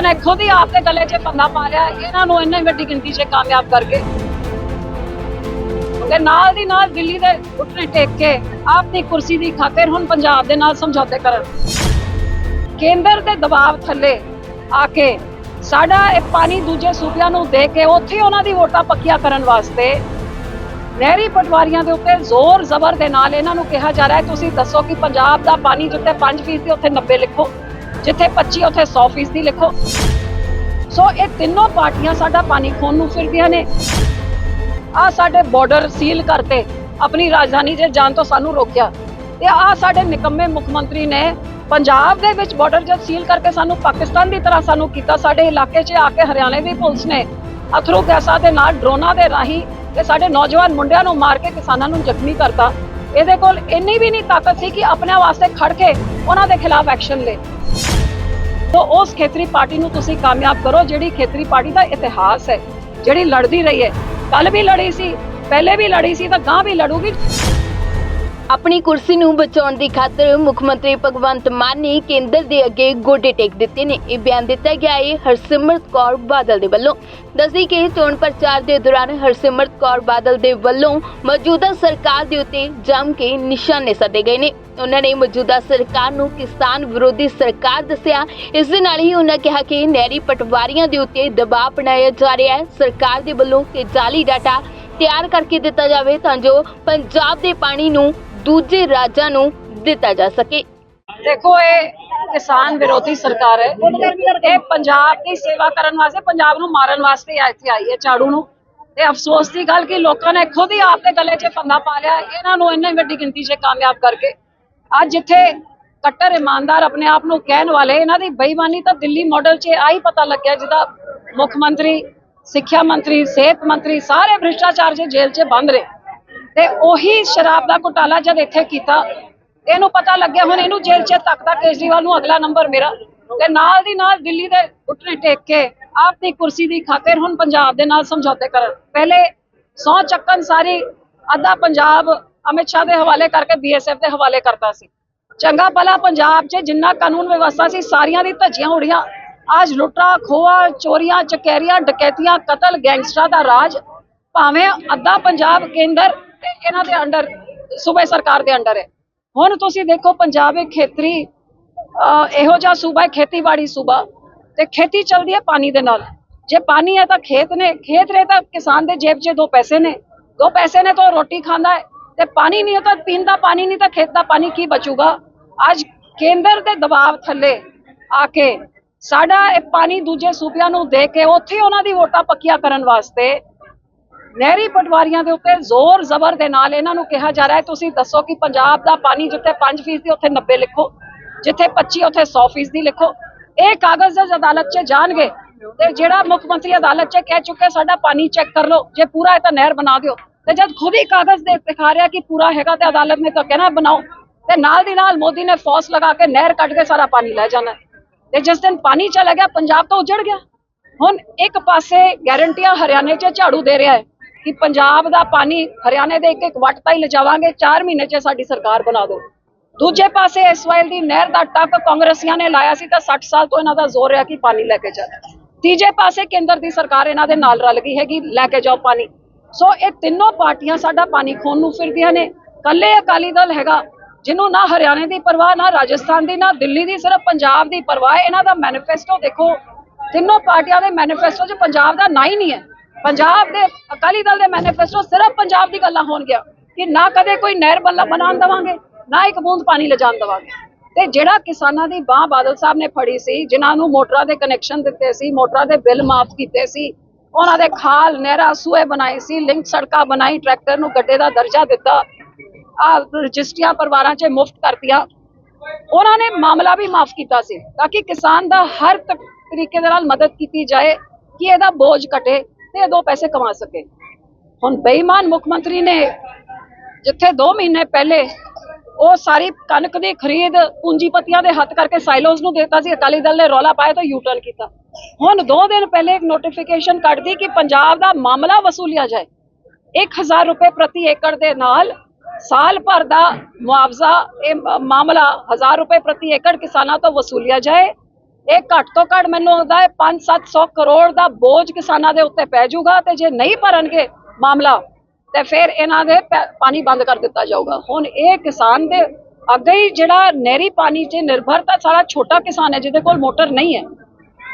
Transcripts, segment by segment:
ਲੋਕਾਂ ਨੇ ਖੁਦ ਹੀ ਆਪ ਗਲੇ 'ਚ ਪੰਗਾ ਪਾ ਲਿਆ, ਇਹਨਾਂ ਨੂੰ ਇੰਨੀ ਵੱਡੀ ਗਿਣਤੀ 'ਚ ਕਾਮਯਾਬ ਕਰਕੇ। ਤੇ ਨਾਲ ਦੀ ਨਾਲ ਦਿੱਲੀ ਦੇ ਉੱਤੇ ਟੇਕ ਕੇ ਆਪਣੀ ਕੁਰਸੀ ਦੀ ਖਾਤਰ ਹੁਣ ਪੰਜਾਬ ਦੇ ਨਾਲ ਸਮਝੌਤੇ ਕਰਨ। ਕੇਂਦਰ ਦੇ ਦਬਾਅ ਥੱਲੇ ਆ ਕੇ ਸਾਡਾ ਇਹ ਪਾਣੀ ਦੂਜੇ ਸੂਬਿਆਂ ਨੂੰ ਦੇ ਕੇ ਉੱਥੇ ਉਹਨਾਂ ਦੀ ਵੋਟਾਂ ਪੱਕੀਆਂ ਕਰਨ ਵਾਸਤੇ ਨਹਿਰੀ ਪਟਵਾਰੀਆਂ ਦੇ ਉੱਤੇ ਜ਼ੋਰ ਜ਼ਬਰ ਦੇ ਨਾਲ ਇਹਨਾਂ ਨੂੰ ਕਿਹਾ ਜਾ ਰਿਹਾ ਹੈ। ਤੁਸੀਂ ਦੱਸੋ ਕਿ ਪੰਜਾਬ ਦਾ ਪਾਣੀ ਜਿੱਥੇ 5% ਉੱਥੇ 90 ਲਿਖੋ। ਜਿੱਥੇ 25 ਉੱਥੇ 100% ਲਿਖੋ। ਸੋ ਇਹ ਤਿੰਨੋਂ ਪਾਰਟੀਆਂ ਸਾਡਾ ਪਾਣੀ ਖੋਣ ਨੂੰ ਫਿਰਦੀਆਂ ਨੇ। ਆ ਸਾਡੇ ਬਾਰਡਰ ਸੀਲ ਕਰਤੇ, ਆਪਣੀ ਰਾਜਧਾਨੀ 'ਚ ਜਾਣ ਤੋਂ ਸਾਨੂੰ ਰੋਕਿਆ। ਤੇ ਆ ਸਾਡੇ ਨਿਕੰਮੇ ਮੁੱਖ ਮੰਤਰੀ ਨੇ ਪੰਜਾਬ ਦੇ ਵਿੱਚ ਬਾਰਡਰ ਜਦ ਸੀਲ ਕਰਕੇ ਸਾਨੂੰ ਪਾਕਿਸਤਾਨ ਦੀ ਤਰ੍ਹਾਂ ਸਾਨੂੰ ਕੀਤਾ, ਸਾਡੇ ਇਲਾਕੇ 'ਚ ਆ ਕੇ ਹਰਿਆਣੇ ਦੀ ਪੁਲਿਸ ਨੇ ਅਥਰੂ ਗੈਸਾਂ ਦੇ ਨਾਲ, ਡਰੋਨਾਂ ਦੇ ਰਾਹੀਂ ਤੇ ਸਾਡੇ ਨੌਜਵਾਨ ਮੁੰਡਿਆਂ ਨੂੰ ਮਾਰ ਕੇ ਕਿਸਾਨਾਂ ਨੂੰ ਜ਼ਖਮੀ ਕਰਤਾ। ਇਹਦੇ ਕੋਲ ਇੰਨੀ ਵੀ ਨਹੀਂ ਤਾਕਤ ਸੀ ਕਿ ਆਪਣੇ ਵਾਸਤੇ ਖੜ ਕੇ ਉਹਨਾਂ ਦੇ ਖਿਲਾਫ ਐਕਸ਼ਨ ਲੇ। ਤੋ ਉਸ ਖੇਤਰੀ ਪਾਰਟੀ ਨੂੰ ਤੁਸੀਂ ਕਾਮਯਾਬ ਕਰੋ, ਜਿਹੜੀ ਖੇਤਰੀ ਪਾਰਟੀ ਦਾ ਇਤਿਹਾਸ ਹੈ, ਜਿਹੜੀ ਲੜਦੀ ਰਹੀ ਹੈ। ਕੱਲ ਵੀ ਲੜੀ ਸੀ, ਪਹਿਲੇ ਵੀ ਲੜੀ ਸੀ, ਤਾਂ ਗਾਂ ਵੀ ਲੜੂਗੀ। ਆਪਣੀ ਕੁਰਸੀ ਨੂੰ ਬਚਾਉਣ ਦੀ ਖਾਤਰ ਮੁੱਖ ਮੰਤਰੀ ਭਗਵੰਤ ਮਾਨ ਨੇ ਕੇਂਦਰ ਦੇ ਅੱਗੇ ਗੋਡੇ ਟੇਕ ਦਿੱਤੇ ਨੇ। ਇਹ ਬਿਆਨ ਦਿੱਤਾ ਗਿਆ ਹੈ ਹਰਸਿਮਰਤ ਕੌਰ ਬਾਦਲ ਦੇ ਵੱਲੋਂ। ਦੱਸੀ ਕਿ ਚੋਣ ਪ੍ਰਚਾਰ ਦੇ ਦੌਰਾਨ ਹਰਸਿਮਰਤ ਕੌਰ ਬਾਦਲ ਦੇ ਵੱਲੋਂ ਮੌਜੂਦਾ ਸਰਕਾਰ ਦੇ ਉੱਤੇ ਜੰਮ ਕੇ ਨਿਸ਼ਾਨੇ ਸਾਧੇ ਗਏ ਨੇ। ਉਹਨਾਂ ਨੇ ਮੌਜੂਦਾ ਸਰਕਾਰ ਨੂੰ ਕਿਸਾਨ ਵਿਰੋਧੀ ਸਰਕਾਰ ਦੱਸਿਆ। ਇਸ ਦੇ ਨਾਲ ਹੀ ਉਹਨਾਂ ਕਿਹਾ ਕਿ ਨਹਿਰੀ ਪਟਵਾਰੀਆਂ ਦੇ ਉੱਤੇ ਦਬਾਅ ਬਣਾਇਆ ਜਾ ਰਿਹਾ ਹੈ। ਸਰਕਾਰ ਦੇ ਵੱਲੋਂ ਕਿ ਜਾਲੀ ਡਾਟਾ ਤਿਆਰ ਕਰਕੇ ਦਿੱਤਾ ਜਾਵੇ ਤਾਂ ਜੋ ਪੰਜਾਬ ਦੇ ਪਾਣੀ ਨੂੰ ਦੂਜੇ ਰਾਜਾਂ ਨੂੰ ਦਿੱਤਾ ਜਾ ਸਕੇ। ਦੇਖੋ, ਇਹ ਕਿਸਾਨ ਵਿਰੋਧੀ ਸਰਕਾਰ ਹੈ। ਇਹ ਪੰਜਾਬ ਦੀ ਸੇਵਾ ਕਰਨ ਵਾਸਤੇ, ਪੰਜਾਬ ਨੂੰ ਮਾਰਨ ਵਾਸਤੇ ਇੱਥੇ ਆਈ ਹੈ ਝਾੜੂ ਨੂੰ। ਤੇ ਅਫਸੋਸ ਦੀ ਗੱਲ ਕਿ ਲੋਕਾਂ ਨੇ ਖੁਦ ਹੀ ਆਪ ਗਲੇ 'ਚ ਪੰਗਾ ਪਾ ਲਿਆ। ਇਹਨਾਂ ਨੂੰ ਇੰਨੀ ਵੱਡੀ ਗਿਣਤੀ 'ਚ ਕਾਮਯਾਬ ਕਰਕੇ। ਅੱਜ ਜਿੱਥੇ ਕੱਟਰ ਇਮਾਨਦਾਰ ਆਪਣੇ ਆਪ ਨੂੰ ਕਹਿਣ ਵਾਲੇ, ਇਹਨਾਂ ਦੀ ਬੇਈਮਾਨੀ ਤਾਂ ਦਿੱਲੀ ਮਾਡਲ 'ਚ ਆਈ ਪਤਾ ਲੱਗਿਆ, ਜਿਹਦਾ ਮੁੱਖ ਮੰਤਰੀ, ਸਿੱਖਿਆ ਮੰਤਰੀ, ਸਿਹਤ ਮੰਤਰੀ ਸਾਰੇ ਭ੍ਰਿਸ਼ਟਾਚਾਰ 'ਚ ਜੇਲ੍ਹ 'ਚ ਬੰਦ ਰਹੇ। ਤੇ ਉਹੀ ਸ਼ਰਾਬ ਦਾ ਘੁਟਾਲਾ ਜਦ ਇੱਥੇ ਕੀਤਾ, ਇਹਨੂੰ ਪਤਾ ਲੱਗਿਆ ਹੁਣ ਇਹਨੂੰ ਜੇਲ੍ਹ 'ਚ ਤੱਕਦਾ ਕੇਜਰੀਵਾਲ ਨੂੰ ਅਗਲਾ ਨੰਬਰ ਮੇਰਾ ਤੇ ਨਾਲ ਦੀ ਨਾਲ ਦਿੱਲੀ ਦੇ ਉੱਤੇ ਟੇਕ ਕੇ ਆਪਣੀ ਕੁਰਸੀ ਦੀ ਖਾਤਰ ਹੁਣ ਪੰਜਾਬ ਦੇ ਨਾਲ ਸਮਝੌਤੇ ਕਰਨ। ਪਹਿਲੇ ਸੌ ਚੱਕਨ ਸਾਰੀ ਅੱਧਾ ਪੰਜਾਬ ਅਮਿਤ ਸ਼ਾਹ ਦੇ ਹਵਾਲੇ ਕਰਕੇ ਬੀਐਸਐਫ ਦੇ ਹਵਾਲੇ ਕਰਤਾ ਸੀ। ਚੰਗਾ ਭਲਾ ਪੰਜਾਬ 'ਚ ਜਿੰਨਾ ਕਾਨੂੰਨ ਵਿਵਸਥਾ ਸੀ, ਸਾਰੀਆਂ ਦੀ ਧੱਜੀਆਂ ਉੜੀਆਂ ਅੱਜ ਲੁੱਟਾ ਖੋਆ ਚੋਰੀਆਂ, ਚਕੈਰੀਆਂ, ਡਕੈਤੀਆਂ, ਕਤਲ, ਗੈਂਗਸਟਰਾਂ ਦਾ ਰਾਜ, ਭਾਵੇਂ ਅੱਧਾ ਪੰਜਾਬ ਕੇਂਦਰ ਤੇ ਇਹਨਾਂ ਦੇ ਅੰਡਰ, ਸੂਬੇ ਸਰਕਾਰ ਦੇ ਅੰਡਰ ਹੈ। ਹੁਣ ਤੁਸੀਂ ਦੇਖੋ ਪੰਜਾਬ ਇੱਕ ਖੇਤਰੀ ਅਹ ਇਹੋ ਜਿਹਾ ਸੂਬਾ ਹੈ, ਖੇਤੀਬਾੜੀ ਸੂਬਾ। ਤੇ ਖੇਤੀ ਚੱਲਦੀ ਹੈ ਪਾਣੀ ਦੇ ਨਾਲ। ਜੇ ਪਾਣੀ ਹੈ ਤਾਂ ਖੇਤ ਨੇ, ਖੇਤ ਰਹੇ ਤਾਂ ਕਿਸਾਨ ਦੇ ਜੇਬ 'ਚ ਦੋ ਪੈਸੇ ਨੇ। ਦੋ ਪੈਸੇ ਨੇ ਤਾਂ ਉਹ ਰੋਟੀ ਖਾਂਦਾ ਹੈ। ਤੇ ਪਾਣੀ ਨਹੀਂ ਤਾਂ ਪੀਣ ਦਾ ਪਾਣੀ ਨਹੀਂ ਤਾਂ ਖੇਤ ਦਾ ਪਾਣੀ ਕੀ ਬਚੂਗਾ? ਅੱਜ ਕੇਂਦਰ ਦੇ ਦਬਾਅ ਥੱਲੇ ਆ ਕੇ ਸਾਡਾ ਇਹ ਪਾਣੀ ਦੂਜੇ ਸੂਬਿਆਂ ਨੂੰ ਦੇ ਕੇ ਉੱਥੇ ਉਹਨਾਂ ਦੀ ਵੋਟਾਂ ਪੱਕੀਆਂ ਕਰਨ ਵਾਸਤੇ ਨਹਿਰੀ ਪਟਵਾਰੀਆਂ ਦੇ ਉੱਤੇ ਜ਼ੋਰ ਜ਼ਬਰ ਦੇ ਨਾਲ ਇਹਨਾਂ ਨੂੰ ਕਿਹਾ ਜਾ ਰਿਹਾ ਹੈ। ਤੁਸੀਂ ਦੱਸੋ ਕਿ ਪੰਜਾਬ ਦਾ ਪਾਣੀ ਜਿੱਥੇ 5% ਦੀ ਉੱਥੇ 90 ਲਿਖੋ, ਜਿੱਥੇ 25 ਉੱਥੇ 100% ਦੀ ਲਿਖੋ। ਇਹ ਕਾਗਜ਼ ਜਦ ਅਦਾਲਤ 'ਚ ਜਾਣਗੇ ਤੇ ਜਿਹੜਾ ਮੁੱਖ ਮੰਤਰੀ ਅਦਾਲਤ 'ਚ ਕਹਿ ਚੁੱਕੇ ਸਾਡਾ ਪਾਣੀ ਚੈੱਕ ਕਰ ਲਓ, ਜੇ ਪੂਰਾ ਹੈ ਤਾਂ ਨਹਿਰ ਬਣਾ ਦਿਓ। ਤੇ ਜਦ ਖੁਦ ਹੀ ਕਾਗਜ਼ ਦੇ ਦਿਖਾ ਰਿਹਾ ਕਿ ਪੂਰਾ ਹੈਗਾ ਤੇ ਅਦਾਲਤ ਨੇ ਤਾਂ ਕਹਿਣਾ ਬਣਾਓ, ਤੇ ਨਾਲ ਦੀ ਨਾਲ ਮੋਦੀ ਨੇ ਫੌਸ ਲਗਾ ਕੇ ਨਹਿਰ ਕੱਢ ਕੇ ਸਾਰਾ ਪਾਣੀ ਲੈ ਜਾਣਾ। ਤੇ ਜਿਸ ਦਿਨ ਪਾਣੀ ਚਲਾ ਗਿਆ, ਪੰਜਾਬ ਤਾਂ ਉਜੜ ਗਿਆ। ਹੁਣ ਇੱਕ ਪਾਸੇ ਗਾਰੰਟੀਆਂ ਹਰਿਆਣੇ 'ਚ ਝਾੜੂ ਦੇ ਰਿਹਾ ਹੈ। ਕਿ ਪੰਜਾਬ ਦਾ ਪਾਣੀ ਹਰਿਆਣੇ ਦੇ ਇੱਕ ਇੱਕ ਵੱਟ ਤਾਈਂ ਲਿਜਾਵਾਂਗੇ 4 ਮਹੀਨੇ 'ਚ ਸਾਡੀ ਸਰਕਾਰ ਬਣਾ ਦਿਓ ਦੂਜੇ ਪਾਸੇ ਇਸਵਾਇਲ ਦੀ ਨਹਿਰ ਦਾ ਟੱਕ ਕਾਂਗਰਸੀਆਂ ਨੇ ਲਾਇਆ ਸੀ, ਤਾਂ 60 ਸਾਲ ਤੋਂ ਇਹਨਾਂ ਦਾ ਜ਼ੋਰ ਰਿਹਾ ਕਿ ਪਾਣੀ ਲੈ ਕੇ ਜਾਓ ਤੀਜੇ ਪਾਸੇ ਕੇਂਦਰ ਦੀ ਸਰਕਾਰ ਇਹਨਾਂ ਦੇ ਨਾਲ ਰਲ ਗਈ ਹੈਗੀ, ਲੈ ਕੇ ਜਾਓ ਪਾਣੀ। ਸੋ ਇਹ ਤਿੰਨੋਂ ਪਾਰਟੀਆਂ ਸਾਡਾ ਪਾਣੀ ਖੋਣ ਨੂੰ ਫਿਰਦੀਆਂ ਨੇ। ਕੱਲੇ ਅਕਾਲੀ ਦਲ ਹੈਗਾ, ਜਿਹਨੂੰ ਨਾ ਹਰਿਆਣੇ ਦੀ ਪਰਵਾਹ, ਨਾ ਰਾਜਸਥਾਨ ਦੀ, ਨਾ ਦਿੱਲੀ ਦੀ, ਸਿਰਫ ਪੰਜਾਬ ਦੀ ਪਰਵਾਹ ਇਹਨਾਂ ਦਾ ਮੈਨੀਫੈਸਟੋ ਦੇਖੋ। ਤਿੰਨੋਂ ਪਾਰਟੀਆਂ ਦੇ ਮੈਨੀਫੈਸਟੋ 'ਚ ਪੰਜਾਬ ਦਾ ਨਾ ਹੀ ਨਹੀਂ ਹੈ। ਪੰਜਾਬ ਦੇ ਅਕਾਲੀ ਦਲ ਦੇ ਮੈਨੀਫੈਸਟੋ ਸਿਰਫ ਪੰਜਾਬ ਦੀ ਗੱਲਾਂ ਹੋਣਗੀਆਂ ਕਿ ਨਾ ਕਦੇ ਕੋਈ ਨਹਿਰ ਬੱਲਾ ਬਣਾਉਣ ਦੇਵਾਂਗੇ, ਨਾ ਇੱਕ ਬੂੰਦ ਪਾਣੀ ਲਿਜਾਣ ਦੇਵਾਂਗੇ। ਤੇ ਜਿਹੜਾ ਕਿਸਾਨਾਂ ਦੀ ਬਾਹ ਬਾਦਲ ਸਾਹਿਬ ਨੇ ਫੜੀ ਸੀ, ਜਿਨ੍ਹਾਂ ਨੂੰ ਮੋਟਰਾਂ ਦੇ ਕਨੈਕਸ਼ਨ ਦਿੱਤੇ ਸੀ, ਮੋਟਰਾਂ ਦੇ ਬਿੱਲ ਮਾਫ ਕੀਤੇ ਸੀ, ਉਹਨਾਂ ਦੇ ਖਾਲ, ਨਹਿਰਾਂ ਸੂਏ ਬਣਾਏ ਸੀ, ਲਿੰਕ ਸੜਕਾਂ ਬਣਾਈ, ਟਰੈਕਟਰ ਨੂੰ ਗੱਡੇ ਦਾ ਦਰਜਾ ਦਿੱਤਾ, ਆ ਰਜਿਸਟਰੀਆਂ ਪਰਿਵਾਰਾਂ 'ਚ ਮੁਫਤ ਕਰਤੀਆਂ। ਉਹਨਾਂ ਨੇ ਮਾਮਲਾ ਵੀ ਮਾਫ ਕੀਤਾ ਸੀ, ਤਾਂ ਕਿ ਕਿਸਾਨ ਦਾ ਹਰ ਤਰੀਕੇ ਦੇ ਨਾਲ ਮਦਦ ਕੀਤੀ ਜਾਏ, ਕਿ ਇਹਦਾ ਬੋਝ ਘਟੇ। ਤੇ ਦੋ ਪੈਸੇ ਕਮਾ ਸਕੇ? ਹੁਣ ਬੇਈਮਾਨ ਮੁੱਖ ਮੰਤਰੀ ਨੇ ਜਿੱਥੇ 2 ਮਹੀਨੇ ਪਹਿਲੇ ਉਹ ਸਾਰੀ ਕਣਕ ਦੀ ਖਰੀਦ ਪੂੰਜੀਪਤੀਆਂ ਦੇ ਹੱਥ ਕਰਕੇ ਸਾਈਲੋਸ ਨੂੰ ਦਿੱਤਾ ਸੀ, ਅਕਾਲੀ ਦਲ ਨੇ ਰੌਲਾ ਪਾਇਆ ਤਾਂ ਯੂ ਟਰਨ ਕੀਤਾ। ਹੁਣ 2 ਦਿਨ ਪਹਿਲੇ ਇੱਕ ਨੋਟੀਫਿਕੇਸ਼ਨ ਕੱਢਦੀ ਕਿ ਪੰਜਾਬ ਦਾ ਮਾਮਲਾ ਵਸੂਲਿਆ ਜਾਏ। 1000 ਰੁਪਏ ਪ੍ਰਤੀ ਏਕੜ ਦੇ ਨਾਲ ਸਾਲ ਭਰ ਦਾ ਮੁਆਵਜ਼ਾ, ਇਹ ਮਾਮਲਾ 1000 ਰੁਪਏ ਪ੍ਰਤੀ ਏਕੜ ਕਿਸਾਨਾਂ ਤੋਂ ਵਸੂਲਿਆ ਜਾਏ। ਇਹ ਘੱਟ ਤੋਂ ਘੱਟ ਮੈਨੂੰ ਲੱਗਦਾ ਹੈ 5-700 ਕਰੋੜ ਦਾ ਬੋਝ ਕਿਸਾਨਾਂ ਦੇ ਉੱਤੇ ਪੈ ਜਾਊਗਾ ਤੇ ਜੇ ਨਹੀਂ ਭਰਨਗੇ ਮਾਮਲਾ, ਤੇ ਫਿਰ ਇਹਨਾਂ ਦੇ ਪੈ- ਪਾਣੀ ਬੰਦ ਕਰ ਦਿੱਤਾ ਜਾਊਗਾ। ਹੁਣ ਇਹ ਕਿਸਾਨ ਦੇ ਅੱਗੇ ਹੀ ਜਿਹੜਾ ਨਹਿਰੀ ਪਾਣੀ 'ਤੇ ਨਿਰਭਰਤਾ ਸਾਰਾ ਛੋਟਾ ਕਿਸਾਨ ਹੈ, ਜਿਹਦੇ ਕੋਲ ਮੋਟਰ ਨਹੀਂ ਹੈ,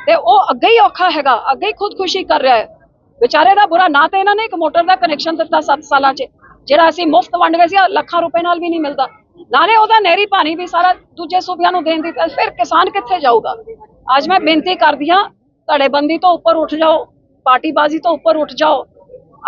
ਤੇ ਉਹ ਅੱਗੇ ਹੀ ਔਖਾ ਹੈਗਾ, ਅੱਗੇ ਹੀ ਖੁਦਕੁਸ਼ੀ ਕਰ ਰਿਹਾ ਹੈ। ਵਿਚਾਰੇ ਦਾ ਬੁਰਾ ਨਾ ਤੇ ਇਹਨਾਂ ਨੇ ਇੱਕ ਮੋਟਰ ਦਾ ਕਨੈਕਸ਼ਨ ਦਿੱਤਾ 7 ਸਾਲਾਂ 'ਚ, ਜਿਹੜਾ ਅਸੀਂ ਮੁਫਤ ਵੰਡ ਗਏ ਸੀ, ਆਹ ਲੱਖਾਂ ਰੁਪਏ ਨਾਲ ਵੀ ਨਹੀਂ ਮਿਲਦਾ। ਨਾਲੇ ਉਹਦਾ ਨਹਿਰੀ ਪਾਣੀ ਵੀ ਸਾਰਾ ਦੂਜੇ ਸੂਬਿਆਂ ਨੂੰ ਦੇਣ ਦੀ ਫਿਰ ਕਿਸਾਨ ਕਿੱਥੇ ਜਾਊਗਾ? ਅੱਜ ਮੈਂ ਬੇਨਤੀ ਕਰਦੀ ਹਾਂ, ਧੜੇਬੰਦੀ ਤੋਂ ਉੱਪਰ ਉੱਠ ਜਾਓ, ਪਾਰਟੀਬਾਜ਼ੀ ਤੋਂ ਉੱਪਰ ਉੱਠ ਜਾਓ।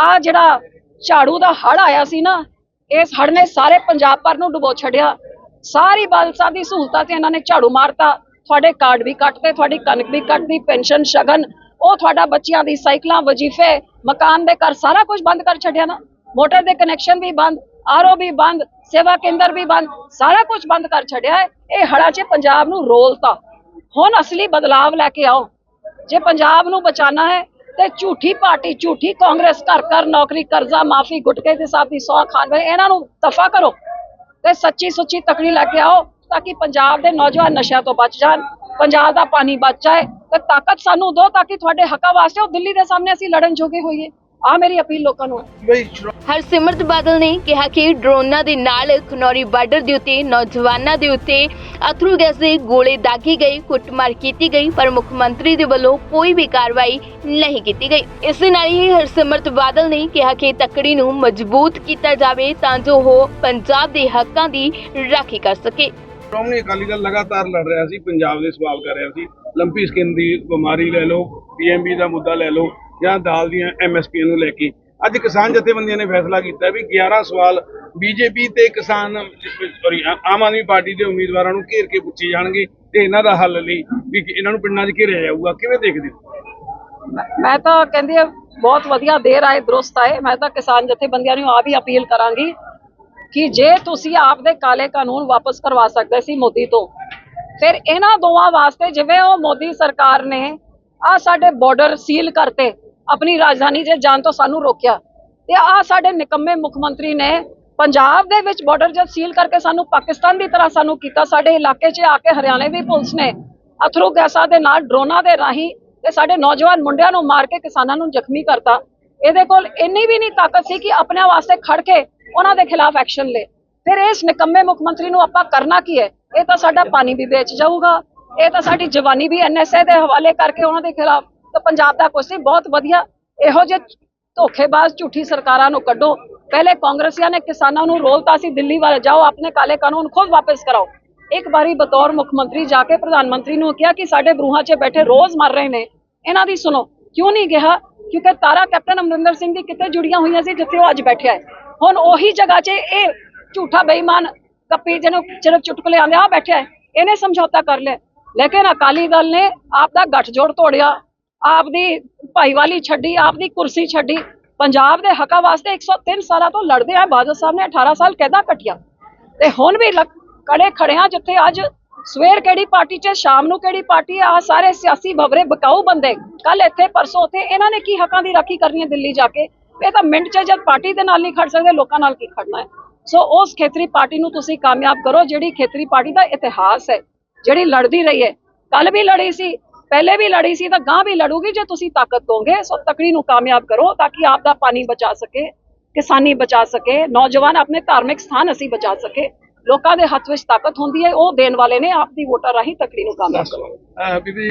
ਆ ਜਿਹੜਾ ਝਾੜੂ ਦਾ ਹੜ ਆਇਆ ਸੀ ਨਾ, ਇਸ ਹੜ ਨੇ ਸਾਰੇ ਪੰਜਾਬ ਭਰ ਨੂੰ ਡੁਬੋ ਛੱਡਿਆ। ਸਾਰੀ ਬਾਲਸਾ ਦੀ ਸਹੂਲਤਾਂ ਤੇ ਇਹਨਾਂ ਨੇ ਝਾੜੂ ਮਾਰਤਾ। ਤੁਹਾਡੇ ਕਾਰਡ ਵੀ ਕੱਟਦੇ ਤੁਹਾਡੀ ਕਣਕ ਵੀ ਕੱਟਦੀ ਪੈਨਸ਼ਨ, ਸ਼ਗਨ, ਉਹ ਤੁਹਾਡਾ ਬੱਚਿਆਂ ਦੀ ਸਾਈਕਲਾਂ, ਵਜੀਫੇ, ਮਕਾਨ ਦੇ ਘਰ ਸਾਰਾ ਕੁਝ ਬੰਦ ਕਰ ਛੱਡਿਆ ਨਾ। ਮੋਟਰ ਦੇ ਕਨੈਕਸ਼ਨ ਵੀ ਬੰਦ। ਆਰਓ ਵੀ ਬੰਦ, ਸੇਵਾ ਕੇਂਦਰ ਵੀ ਬੰਦ, ਸਾਰਾ ਕੁਝ ਬੰਦ ਕਰ ਛੱਡਿਆ ਹੈ। ਇਹ ਹੜਾ 'ਚ ਪੰਜਾਬ ਨੂੰ ਰੋਲਤਾ। ਹੁਣ ਅਸਲੀ ਬਦਲਾਵ ਲੈ ਕੇ ਆਓ। ਜੇ ਪੰਜਾਬ ਨੂੰ ਬਚਾਣਾ ਹੈ, ਤੇ ਝੂਠੀ ਪਾਰਟੀ, ਝੂਠੀ ਕਾਂਗਰਸ ਘਰ ਘਰ ਨੌਕਰੀ, ਕਰਜ਼ਾ ਮਾਫੀ, ਗੁਟਕੇ ਦੇ ਸਾਥ ਦੀ ਸੌ ਖਾਨ ਵੇ ਇਹਨਾਂ ਨੂੰ ਦਫਾ ਕਰੋ ਤੇ ਸੱਚੀ ਸੁੱਚੀ ਤਕੜੀ ਲੈ ਕੇ ਆਓ ਤਾਂ ਕਿ ਪੰਜਾਬ ਦੇ ਨੌਜਵਾਨ ਨਸ਼ਿਆਂ ਤੋਂ ਬਚ ਜਾਣ, ਪੰਜਾਬ ਦਾ ਪਾਣੀ ਬਚ ਜਾਏ ਤੇ ਤਾਕਤ ਸਾਨੂੰ ਦਿਓ ਤਾਂ ਕਿ ਤੁਹਾਡੇ ਹੱਕਾਂ ਵਾਸਤੇ ਉਹ ਦਿੱਲੀ ਦੇ ਸਾਹਮਣੇ ਅਸੀਂ ਲੜਨ ਜੋਗੇ ਹੋਈਏ। ਆ ਮੇਰੀ ਅਪੀਲ ਲੋਕਾਂ ਨੂੰ। ਹਰਸਿਮਰਤ ਬਾਦਲ ਨੇ ਕਿਹਾ ਕਿ ਡਰੋਨਾਂ ਦੇ ਨਾਲ ਖਨੌਰੀ ਬਾਰਡਰ ਦੇ ਉੱਤੇ ਨੌਜਵਾਨਾਂ ਦੇ ਉੱਤੇ ਅਥਰੂ ਗੈਸ ਦੇ ਗੋਲੇ ਦਾਗੇ ਗਏ ਕੁੱਟਮਾਰ ਕੀਤੀ ਗਈ ਪਰ ਮੁੱਖ ਮੰਤਰੀ ਦੇ ਵੱਲੋਂ ਕੋਈ ਵੀ ਕਾਰਵਾਈ ਨਹੀਂ ਕੀਤੀ ਗਈ। ਇਸ ਦੇ ਨਾਲ ਹੀ ਹਰਸਿਮਰਤ ਬਾਦਲ ਨੇ ਕਿਹਾ ਕਿ ਤੱਕੜੀ ਨੂੰ ਮਜ਼ਬੂਤ ਕੀਤਾ ਜਾਵੇ ਤਾਂ ਜੋ ਉਹ ਪੰਜਾਬ ਦੇ ਹੱਕਾਂ ਦੀ ਰਾਖੀ ਕਰ ਸਕੇ। ਸ਼੍ਰੋਮਣੀ ਅਕਾਲੀ ਦਲ ਲਗਾਤਾਰ ਲੜ ਰਿਹਾ ਸੀ ਪੰਜਾਬ ਦੇ ਸਵਾਲ ਕਰ ਰਿਹਾ ਸੀ। ਲੰਪੀ ਸਕਿਨ ਦੀ ਬਿਮਾਰੀ ਲੈ ਲਓ ਪੀਐਮਬੀ ਦਾ ਮੁੱਦਾ ਲੈ ਲਓ ਜਾਂ ਦਾਲ ਦੀਆਂ ਐਮਐਸਪੀ ਨੂੰ ਲੈ ਕੇ। ਅੱਜ ਕਿਸਾਨ ਜਥੇਬੰਦੀਆਂ ਨੇ ਫੈਸਲਾ ਕੀਤਾ ਵੀ 11 ਸਵਾਲ ਬੀਜੇਪੀ ਤੇ ਕਿਸਾਨ ਸੌਰੀ ਆਮ ਆਦਮੀ ਪਾਰਟੀ ਦੇ ਉਮੀਦਵਾਰਾਂ ਨੂੰ ਘੇਰ ਕੇ ਪੁੱਛੇ ਜਾਣਗੇ ਤੇ ਇਹਨਾਂ ਦਾ ਹੱਲ ਲਈ ਵੀ ਇਹਨਾਂ ਨੂੰ ਪਿੰਡਾਂ 'ਚ ਘੇਰਿਆ ਜਾਊਗਾ। ਕਿਵੇਂ ਦੇਖਦੇ ਹੋ? ਮੈਂ- ਤਾਂ ਕਹਿੰਦੀ ਹਾਂ, ਬਹੁਤ ਵਧੀਆ ਦੇਰ ਆਏ, ਦਰੁਸਤ ਆਏ। ਮੈਂ ਤਾਂ ਕਿਸਾਨ ਜਥੇਬੰਦੀਆਂ ਨੂੰ ਆ ਵੀ ਅਪੀਲ ਕਰਾਂਗੀ ਕਿ ਜੇ ਤੁਸੀਂ ਆਪਦੇ ਕਾਲੇ ਕਾਨੂੰਨ ਵਾਪਸ ਕਰਵਾ ਸਕਦੇ ਸੀ ਮੋਦੀ ਤੋਂ, ਫਿਰ ਇਹਨਾਂ ਦੋਵਾਂ ਵਾਸਤੇ ਜਿਵੇਂ ਉਹ ਮੋਦੀ ਸਰਕਾਰ ਨੇ ਆ ਸਾਡੇ ਬਾਰਡਰ ਸੀਲ ਕਰਤੇ। ਆਪਣੀ ਰਾਜਧਾਨੀ 'ਚ ਜਾਣ ਤੋਂ ਸਾਨੂੰ ਰੋਕਿਆ। ਤੇ ਆ ਸਾਡੇ ਨਿਕੰਮੇ ਮੁੱਖ ਮੰਤਰੀ ਨੇ ਪੰਜਾਬ ਦੇ ਵਿੱਚ ਬਾਰਡਰ ਜਦ ਸੀਲ ਕਰਕੇ ਸਾਨੂੰ ਪਾਕਿਸਤਾਨ ਦੀ ਤਰ੍ਹਾਂ ਸਾਨੂੰ ਕੀਤਾ। ਸਾਡੇ ਇਲਾਕੇ 'ਚ ਆ ਕੇ ਹਰਿਆਣੇ ਦੀ ਪੁਲਿਸ ਨੇ ਅਥਰੂ ਗੈਸਾਂ ਦੇ ਨਾਲ, ਡਰੋਨਾਂ ਦੇ ਰਾਹੀਂ ਤੇ ਸਾਡੇ ਨੌਜਵਾਨ ਮੁੰਡਿਆਂ ਨੂੰ ਮਾਰ ਕੇ ਕਿਸਾਨਾਂ ਨੂੰ ਜ਼ਖਮੀ ਕਰਤਾ। ਇਹਦੇ ਕੋਲ ਇੰਨੀ ਵੀ ਨਹੀਂ ਤਾਕਤ ਸੀ ਕਿ ਆਪਣੇ ਵਾਸਤੇ ਖੜ ਕੇ ਉਹਨਾਂ ਦੇ ਖਿਲਾਫ ਐਕਸ਼ਨ ਲੇ ਫਿਰ ਇਸ ਨਿਕੰਮੇ ਮੁੱਖ ਮੰਤਰੀ ਨੂੰ ਆਪਾਂ ਕਰਨਾ ਕੀ ਹੈ? ਇਹ ਤਾਂ ਸਾਡਾ ਪਾਣੀ ਵੀ ਵੇਚ ਜਾਊਗਾ। ਇਹ ਤਾਂ ਸਾਡੀ ਜਵਾਨੀ ਵੀ ਐਨਐਸਏ ਦੇ ਹਵਾਲੇ ਕਰਕੇ ਉਹਨਾਂ ਦੇ ਖਿਲਾਫ ਤਾਂ ਪੰਜਾਬ ਦਾ ਕੁਛ ਨਹੀਂ, ਬਹੁਤ ਵਧੀਆ। ਇਹੋ ਜਿਹੇ ਧੋਖੇਬਾਜ਼ ਝੂਠੀ ਸਰਕਾਰਾਂ ਨੂੰ ਕੱਢੋ। ਪਹਿਲੇ ਕਾਂਗਰਸੀਆਂ ਨੇ ਕਿਸਾਨਾਂ ਨੂੰ ਰੋਲਤਾ ਸੀ ਦਿੱਲੀ ਵੱਲ ਜਾਓ, ਆਪਣੇ ਕਾਲੇ ਕਾਨੂੰਨ ਖੁਦ ਵਾਪਸ ਕਰਾਓ। ਇੱਕ ਵਾਰੀ ਬਤੌਰ ਮੁੱਖ ਮੰਤਰੀ ਜਾ ਕੇ ਪ੍ਰਧਾਨ ਮੰਤਰੀ ਨੂੰ ਕਿਹਾ ਕਿ ਸਾਡੇ ਬਰੂਹਾਂ 'ਚ ਬੈਠੇ ਰੋਜ਼ ਮਰ ਰਹੇ ਨੇ। ਇਹਨਾਂ ਦੀ ਸੁਣੋ, ਕਿਉਂ ਨਹੀਂ ਕਿਹਾ? ਕਿਉਂਕਿ ਤਾਰਾ ਕੈਪਟਨ ਅਮਰਿੰਦਰ ਸਿੰਘ ਦੀ ਕਿਤੇ ਜੁੜੀਆਂ ਹੋਈਆਂ ਸੀ ਜਿੱਥੇ ਉਹ ਅੱਜ ਬੈਠਿਆ ਹੈ। ਹੁਣ ਉਹੀ ਜਗ੍ਹਾ 'ਚ ਇਹ ਝੂਠਾ ਬੇਈਮਾਨ ਕੱਪੀ ਜਿਹਨੂੰ ਸਿਰਫ ਚੁਟਕਲੇ ਆਂਦੇ ਆ ਬੈਠਿਆ ਹੈ। ਇਹਨੇ ਸਮਝੌਤਾ ਕਰ ਲਿਆ। ਲੇਕਿਨ ਅਕਾਲੀ ਦਲ ਨੇ ਆਪ ਦਾ ਗੱਠਜੋੜ ਤੋੜਿਆ। ਆਪਦੀ ਭਾਈਵਾਲੀ ਛੱਡੀ ਆਪ ਦੀ ਕੁਰਸੀ ਛੱਡੀ। ਪੰਜਾਬ ਦੇ ਹੱਕਾਂ ਵਾਸਤੇ 103 ਸਾਲਾਂ ਤੋਂ ਲੜਦੇ ਆ, ਬਾਦਲ ਸਾਹਿਬ ਨੇ 18 ਸਾਲ ਕਹਿਦਾ ਕੱਟਿਆ? ਤੇ ਹੁਣ ਵੀ ਲੱਕ- ਕੜੇ ਖੜੇ ਆ ਜਿੱਥੇ ਅੱਜ ਸਵੇਰ ਕਿਹੜੀ ਪਾਰਟੀ 'ਚ, ਸ਼ਾਮ ਨੂੰ ਕਿਹੜੀ ਪਾਰਟੀ ਆ, ਆਹ ਸਾਰੇ ਸਿਆਸੀ ਬਵਰੇ ਬਕਾਊ ਬੰਦੇ। ਕੱਲ ਇੱਥੇ, ਪਰਸੋਂ ਉੱਥੇ ਇਹਨਾਂ ਨੇ ਕੀ ਹੱਕਾਂ ਦੀ ਰਾਖੀ ਕਰਨੀ ਹੈ ਦਿੱਲੀ ਜਾ ਕੇ? ਇਹ ਤਾਂ ਮਿੰਟ 'ਚ ਜਦ ਪਾਰਟੀ ਦੇ ਨਾਲ ਨਹੀਂ ਖੜ ਸਕਦੇ, ਲੋਕਾਂ ਨਾਲ ਕੀ ਖੜਨਾ ਹੈ? ਸੋ ਉਸ ਖੇਤਰੀ ਪਾਰਟੀ ਨੂੰ ਤੁਸੀਂ ਕਾਮਯਾਬ ਕਰੋ, ਜਿਹੜੀ ਖੇਤਰੀ ਪਾਰਟੀ ਦਾ ਇਤਿਹਾਸ ਹੈ, ਜਿਹੜੀ ਲੜਦੀ ਰਹੀ ਹੈ। ਕੱਲ ਵੀ ਲੜੀ ਸੀ ਪਹਿਲੇ ਵੀ ਲੜੀ ਸੀ ਤਾਂ ਗਾਂ ਵੀ ਲੜੂਗੀ ਜੇ ਤੁਸੀਂ ਤਾਕਤ ਦੋਗੇ। ਸੋ ਤਕੜੀ ਨੂੰ ਕਾਮਯਾਬ ਕਰੋ ਤਾਂ ਕਿ ਆਪ ਦਾ ਪਾਣੀ ਬਚਾ ਸਕੇ, ਕਿਸਾਨੀ ਬਚਾ ਸਕੇ, ਨੌਜਵਾਨ ਆਪਣੇ ਧਾਰਮਿਕ ਸਥਾਨ ਅਸੀਂ ਬਚਾ ਸਕੇ। ਲੋਕਾਂ ਦੇ ਹੱਥ ਵਿੱਚ ਤਾਕਤ ਹੁੰਦੀ ਹੈ, ਉਹ ਦੇਣ ਵਾਲੇ ਨੇ ਆਪ ਦੀ ਵੋਟਾਂ ਰਾਹੀਂ ਤਕੜੀ ਨੂੰ ਕਾਮਯਾਬ ਕਰੋ। ਬੀਬੀ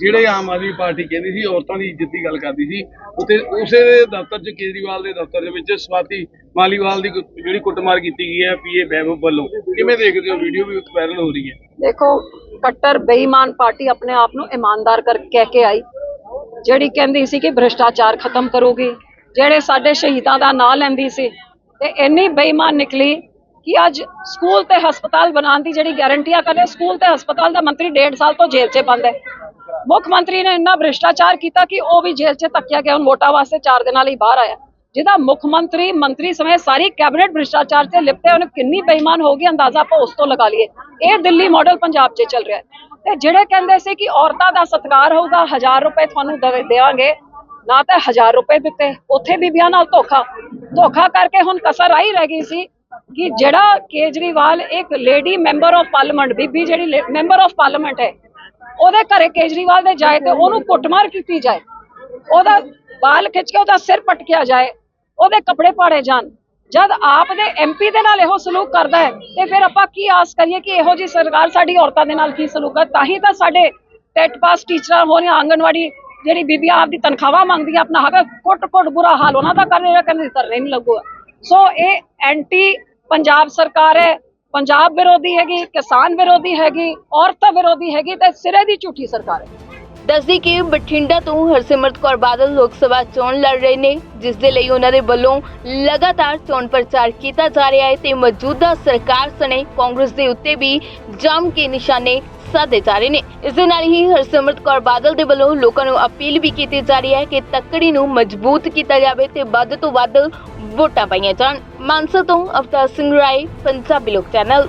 ਜਿਹੜੇ ਆਮ ਆਦਮੀ ਪਾਰਟੀ ਕਹਿੰਦੀ ਸੀ, ਔਰਤਾਂ ਦੀ ਇੱਜ਼ਤ ਦੀ ਗੱਲ ਕਰਦੀ ਸੀ, ਉੱਥੇ ਉਸੇ ਦੇ ਦਫ਼ਤਰ 'ਚ ਕੇਜਰੀਵਾਲ ਦੇ ਦਫ਼ਤਰ ਦੇ ਵਿੱਚ ਸਵਾਤੀ ਮਾਲੀਵਾਲ ਦੀ ਜਿਹੜੀ ਕੁੱਟਮਾਰ ਕੀਤੀ ਗਈ ਹੈ ਪੀਏ ਬੈਬ ਵੱਲੋਂ। ਕਿਵੇਂ ਦੇਖਦੇ ਹੋ? ਵੀਡੀਓ ਵੀ ਵਾਇਰਲ ਹੋ ਰਹੀ ਹੈ। ਦੇਖੋ, ਕੱਟਰ ਬੇਈਮਾਨ ਪਾਰਟੀ ਆਪਣੇ ਆਪ ਨੂੰ ਇਮਾਨਦਾਰ ਕਰ, ਕਹਿ ਕੇ ਆਈ, ਜਿਹੜੀ ਕਹਿੰਦੀ ਸੀ ਕਿ ਭ੍ਰਿਸ਼ਟਾਚਾਰ ਖਤਮ ਕਰੂਗੀ, ਜਿਹੜੇ ਸਾਡੇ ਸ਼ਹੀਦਾਂ ਦਾ ਨਾਂ ਲੈਂਦੀ ਸੀ, ਤੇ ਇੰਨੀ ਬੇਈਮਾਨ ਨਿਕਲੀ ਕਿ ਅੱਜ ਸਕੂਲ ਤੇ ਹਸਪਤਾਲ ਬਣਾਉਣ ਦੀ ਜਿਹੜੀ ਗਾਰੰਟੀਆਂ ਕਰੇ ਸਕੂਲ ਤੇ ਹਸਪਤਾਲ ਦਾ ਮੰਤਰੀ 1.5 ਸਾਲ ਤੋਂ ਜੇਲ੍ਹ 'ਚ ਬੰਦ ਹੈ। ਮੁੱਖ ਮੰਤਰੀ ਨੇ ਇੰਨਾ ਭ੍ਰਿਸ਼ਟਾਚਾਰ ਕੀਤਾ ਕਿ ਉਹ ਵੀ ਜੇਲ੍ਹ 'ਚ ਧੱਕਿਆ ਗਿਆ। ਹੁਣ ਵੋਟਾਂ ਵਾਸਤੇ 4 ਦਿਨਾਂ ਲਈ ਬਾਹਰ ਆਇਆ। ਜਿਹਦਾ ਮੁੱਖ ਮੰਤਰੀ ਮੰਤਰੀ ਸਮੇਤ ਸਾਰੀ ਕੈਬਨਿਟ ਭ੍ਰਿਸ਼ਟਾਚਾਰ 'ਤੇ ਲਿਪਟੇ ਉਹਨੂੰ ਕਿੰਨੀ ਬੇਈਮਾਨ ਹੋ ਗਈ ਅੰਦਾਜ਼ਾ ਆਪਾਂ ਉਸ ਤੋਂ ਲਗਾ ਲਈਏ। ਇਹ ਦਿੱਲੀ ਮਾਡਲ ਪੰਜਾਬ 'ਚ ਚੱਲ ਰਿਹਾ ਤੇ ਜਿਹੜੇ ਕਹਿੰਦੇ ਸੀ ਕਿ ਔਰਤਾਂ ਦਾ ਸਤਿਕਾਰ ਹੋਊਗਾ 1000 ਰੁਪਏ ਤੁਹਾਨੂੰ ਦੇਵੇ- ਦੇਵਾਂਗੇ। ਨਾ ਤਾਂ 1000 ਰੁਪਏ ਦਿੱਤੇ। ਉੱਥੇ ਬੀਬੀਆਂ ਨਾਲ ਧੋਖਾ। ਧੋਖਾ ਕਰਕੇ ਹੁਣ ਕਸਰ ਆਈ ਰਹਿ ਗਈ ਸੀ ਕਿ ਜਿਹੜਾ ਕੇਜਰੀਵਾਲ ਇੱਕ ਲੇਡੀ ਮੈਂਬਰ ਆਫ ਪਾਰਲੀਮੈਂਟ ਬੀਬੀ ਜਿਹੜੀ ਮੈਂਬਰ ਆਫ ਪਾਰਲੀਮੈਂਟ ਹੈ ਉਹਦੇ ਘਰੇ ਕੇਜਰੀਵਾਲ ਦੇ ਜਾਏ ਤੇ ਉਹਨੂੰ ਕੁੱਟਮਾਰ ਕੀਤੀ ਜਾਏ। ਉਹਦਾ ਬਾਲ ਖਿੱਚ ਕੇ ਉਹਦਾ ਸਿਰ ਪਟਕਿਆ ਜਾਏ, ਉਹਦੇ ਕੱਪੜੇ ਪਾੜੇ ਜਾਣ। ਜਦ ਆਪ ਦੇ ਐਮਪੀ ਦੇ ਨਾਲ ਇਹੋ ਸਲੂਕ ਕਰਦਾ ਹੈ, ਤੇ ਫਿਰ ਆਪਾਂ ਕੀ ਆਸ ਕਰੀਏ ਕਿ ਇਹੋ ਜੀ ਸਰਕਾਰ ਸਾਡੀ ਔਰਤਾਂ ਦੇ ਨਾਲ ਕੀ ਸਲੂਕ ਕਰ ਤਾਂ ਹੀ ਤਾਂ ਸਾਡੇ ਟੈਟ ਪਾਸ ਟੀਚਰਾਂ ਹੋ ਹੋਣੀਆਂ ਆਂਗਣਵਾੜੀ ਜਿਹੜੀ ਬੀਬੀਆਂ ਆਪਦੀ ਤਨਖਾਹਾਂ ਮੰਗਦੀਆਂ, ਆਪਣਾ ਹੱਕ ਕੁੱਟ ਕੁੱਟ ਬੁਰਾ ਹਾਲ ਉਹਨਾਂ ਦਾ ਕਰ ਰਿਹਾ ਕਹਿੰਦੇ ਧਰਨੇ ਨਹੀਂ ਲੱਗੂਗਾ। ਸੋ ਇਹ ਐਂਟੀ ਪੰਜਾਬ ਸਰਕਾਰ ਹੈ ਪੰਜਾਬ ਵਿਰੋਧੀ ਹੈਗੀ, ਕਿਸਾਨ ਵਿਰੋਧੀ ਹੈਗੀ, ਔਰਤਾਂ ਵਿਰੋਧੀ ਹੈਗੀ ਤੇ ਸਿਰੇ ਦੀ ਝੂਠੀ ਸਰਕਾਰ ਹੈ। ਦੱਸਦੀ ਕਿ ਬਠਿੰਡਾ ਤੋਂ ਹਰਸਿਮਰਤ ਕੌਰ ਬਾਦਲ ਲੋਕ ਸਭਾ ਚੋਣ ਲੜ ਰਹੇ ਨੇ, ਜਿਸ ਦੇ ਲਈ ਉਹਨਾਂ ਦੇ ਵੱਲੋਂ ਲਗਾਤਾਰ ਚੋਣ ਪ੍ਰਚਾਰ ਕੀਤਾ ਜਾ ਰਿਹਾ ਹੈ ਤੇ ਮੌਜੂਦਾ ਸਰਕਾਰ ਸਣੇ ਕਾਂਗਰਸ ਦੇ ਉੱਤੇ ਵੀ ਜੰਮ ਕੇ ਨਿਸ਼ਾਨੇ ਸਾਧੇ ਜਾ ਰਹੇ ਨੇ। ਇਸ ਦੇ ਨਾਲ ਹੀ ਹਰਸਿਮਰਤ ਕੌਰ ਬਾਦਲ ਦੇ ਵੱਲੋਂ ਲੋਕਾਂ ਨੂੰ ਅਪੀਲ ਵੀ ਕੀਤੀ ਜਾ ਰਹੀ ਹੈ ਕਿ ਤੱਕੜੀ ਨੂੰ ਮਜ਼ਬੂਤ ਕੀਤਾ ਜਾਵੇ ਤੇ ਵੱਧ ਤੋਂ ਵੱਧ ਵੋਟਾਂ ਪਾਈਆਂ ਜਾਣ। ਮਾਨਸਾ ਤੋਂ ਅਵਤਾਰ ਸਿੰਘ ਰਾਏ, ਪੰਜਾਬੀ ਲੋਕ ਚੈਨਲ।